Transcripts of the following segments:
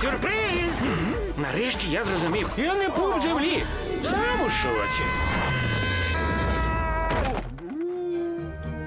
Сюрприз! Нарешті я зрозумів. Я не пуп землі. Сам у.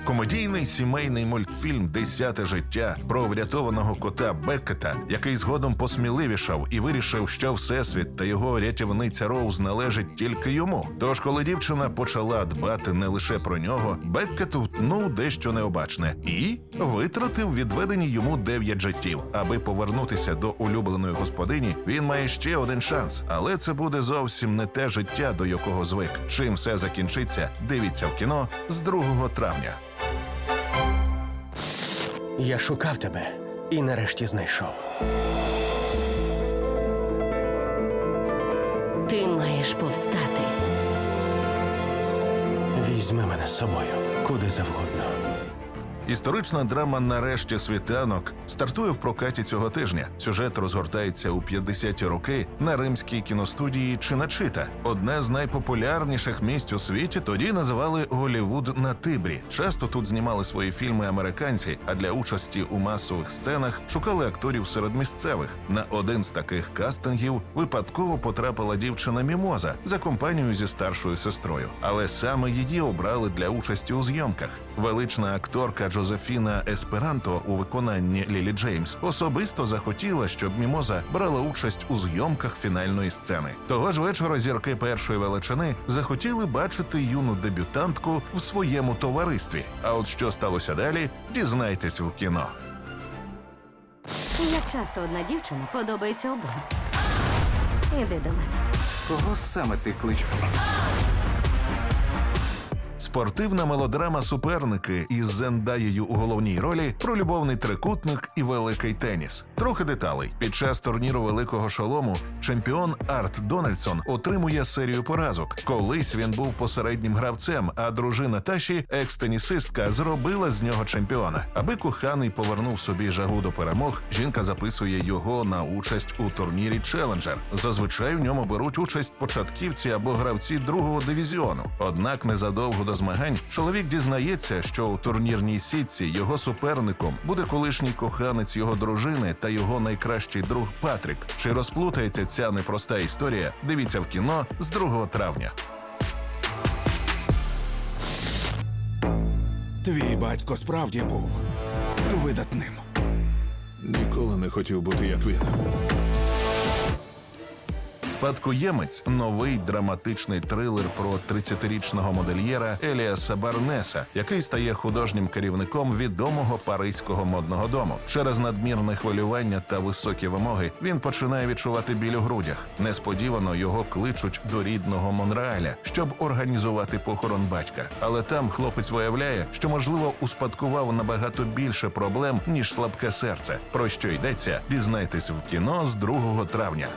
Комедійний сімейний мультфільм Десяте життя про врятованого кота Беккета, який згодом посміливішав і вирішив, що всесвіт та його рятівниця Роуз належить тільки йому. Тож, коли дівчина почала дбати не лише про нього, Беккет втнув дещо необачне і витратив відведені йому дев'ять життів. Аби повернутися до улюбленої господині, він має ще один шанс, але це буде зовсім не те життя, до якого звик. Чим все закінчиться, дивіться в кіно з 2 травня. Я шукав тебе і нарешті знайшов. Ти маєш повстати. Візьми мене з собою куди завгодно. Історична драма Нарешті світанок стартує в прокаті цього тижня. Сюжет розгортається у 50-ті роки на римській кіностудії Чиначита. Одне з найпопулярніших місць у світі тоді називали Голівуд на Тибрі. Часто тут знімали свої фільми американці, а для участі у масових сценах шукали акторів серед місцевих. На один з таких кастингів випадково потрапила дівчина Мімоза за компанією зі старшою сестрою. Але саме її обрали для участі у зйомках. Велична акторка Джозефіна Есперанто у виконанні Лілі Джеймс особисто захотіла, щоб Мімоза брала участь у зйомках фінальної сцени. Того ж вечора зірки першої величини захотіли бачити юну дебютантку в своєму товаристві. А от що сталося далі, дізнайтесь в кіно. Як часто одна дівчина подобається обом. Іди до мене. Кого саме ти кличеш? Спортивна мелодрама Суперники із Зендаєю у головній ролі про любовний трикутник і великий теніс. Трохи деталей. Під час турніру великого шолому чемпіон Арт Дональдсон отримує серію поразок. Колись він був посереднім гравцем, а дружина Таші, екс-тенісистка, зробила з нього чемпіона. Аби коханий повернув собі жагу до перемог, жінка записує його на участь у турнірі Челенджер. Зазвичай в ньому беруть участь початківці або гравці другого дивізіону. Однак незадовго до змагань чоловік дізнається, що у турнірній сітці його суперником буде колишній коханець його дружини та його найкращий друг Патрік. Чи розплутається ця непроста історія? Дивіться в кіно з 2 травня. Твій батько справді був видатним. Ніколи не хотів бути як він. Спадкоємець новий драматичний трилер про 30-річного модельєра Еліаса Барнеса, який стає художнім керівником відомого паризького модного дому. Через надмірне хвилювання та високі вимоги він починає відчувати біль у грудях. Несподівано його кличуть до рідного Монреаля, щоб організувати похорон батька. Але там хлопець виявляє, що можливо успадкував набагато більше проблем ніж слабке серце. Про що йдеться? Дізнайтесь в кіно з 2 травня.